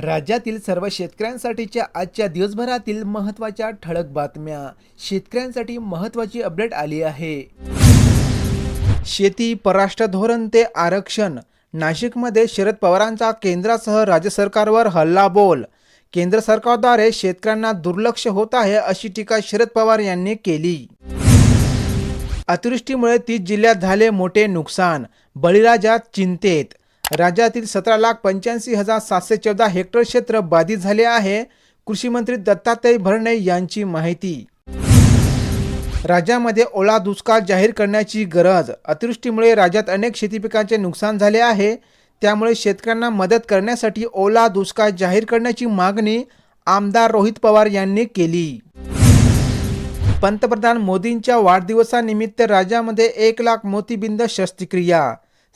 राज्यातील सर्व शेतकऱ्यांसाठीच्या आजच्या दिवसभरातील महत्त्वाच्या ठळक बातम्या. शेतकऱ्यांसाठी महत्त्वाची अपडेट आली आहे. शेती परराष्ट्र धोरण ते आरक्षण. नाशिकमध्ये शरद पवारांचा केंद्रासह राज्य सरकारवर हल्लाबोल केंद्र सरकारद्वारे शेतकऱ्यांना दुर्लक्ष होत आहे अशी टीका शरद पवार यांनी केली. अतिवृष्टीमुळे तीस जिल्ह्यात झाले मोठे नुकसान. बळीराजा चिंतेत. राज्यातील सतरा लाख पंच्याऐंशी हजार सातशे चौदा हेक्टर क्षेत्र बाधित झाले आहे. कृषी मंत्री दत्तात्रय भरणे यांची माहिती. राज्यामध्ये ओला दुष्काळ जाहीर करण्याची गरज अतिवृष्टीमुळे राज्यात अनेक शेती पिकांचे नुकसान झाले आहे. त्यामुळे शेतकऱ्यांना मदत करण्यासाठी ओला दुष्काळ जाहीर करण्याची मागणी आमदार रोहित पवार यांनी केली. पंतप्रधान मोदींच्या वाढदिवसानिमित्त राज्यामध्ये एक लाख मोतीबिंद शस्त्रक्रिया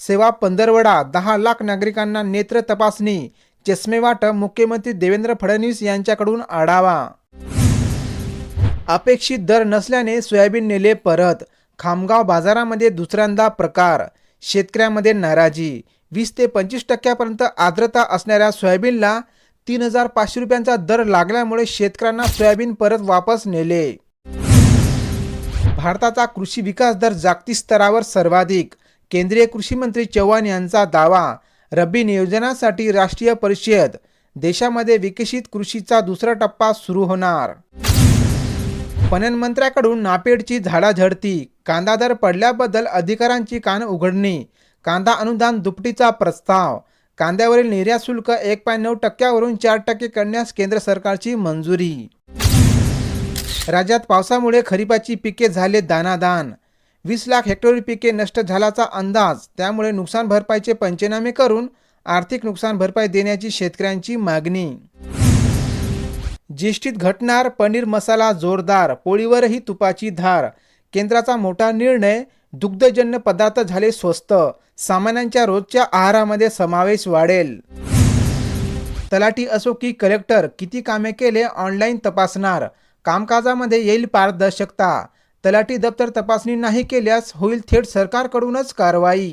सेवा पंधरवडा दहा लाख नागरिकांना नेत्र तपासणी चष्मे वाटप मुख्यमंत्री देवेंद्र फडणवीस यांच्याकडून आढावा. अपेक्षित दर नसल्याने सोयाबीन नेले परत. खामगाव बाजारामध्ये दुसऱ्यांदा प्रकार. शेतकऱ्यांमध्ये नाराजी. वीस ते पंचवीस टक्क्यापर्यंत आर्द्रता असणाऱ्या सोयाबीनला तीन हजार पाचशे रुपयांचा दर लागल्यामुळे शेतकऱ्यांना सोयाबीन परत वापस नेले. भारताचा कृषी विकास दर जागतिक स्तरावर सर्वाधिक. केंद्रीय कृषी मंत्री चव्हाण यांचा दावा रब्बी नियोजनासाठी राष्ट्रीय परिषद देशामध्ये विकसित कृषीचा दुसरा टप्पा सुरू होणार. पणन मंत्र्याकडून नापेडची झाडाझडती कांदा दर पडल्याबद्दल अधिकाऱ्यांची कान उघडणी कांदा अनुदान दुपटीचा प्रस्ताव कांद्यावरील निर्यात शुल्क एक पॉईंट नऊ टक्क्यावरून चार टक्के करण्यास केंद्र सरकारची मंजुरी. राज्यात पावसामुळे खरीपाची पिके झाले दानादान वीस लाख हेक्टरी पिके नष्ट झाल्याचा अंदाज त्यामुळे नुकसान भरपाईचे पंचनामे करून आर्थिक नुकसान भरपाई देण्याची शेतकऱ्यांची मागणी. ज्येष्ठीत घटणार पनीर मसाला जोरदार पोळीवरही तुपाची धार. केंद्राचा मोठा निर्णय दुग्धजन्य पदार्थ झाले स्वस्त सामान्यांच्या रोजच्या आहारामध्ये समावेश वाढेल. तलाठी असो की कलेक्टर किती कामे केले ऑनलाईन तपासणार? कामकाजामध्ये येईल पारदर्शकता. तलाठी दप्तर तपासणी नाही केल्यास होईल थेट सरकारकडूनच कारवाई.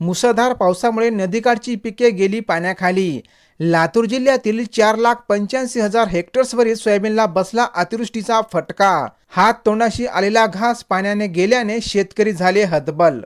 मुसळधार पावसामुळे नदीकाठची पिके गेली पाण्याखाली. लातूर जिल्ह्यातील चार लाख पंच्याऐंशी हजार हेक्टर्सवरील सोयाबीनला बसला अतिवृष्टीचा फटका. हात तोंडाशी आलेला घास पाण्याने गेल्याने शेतकरी झाले हतबल.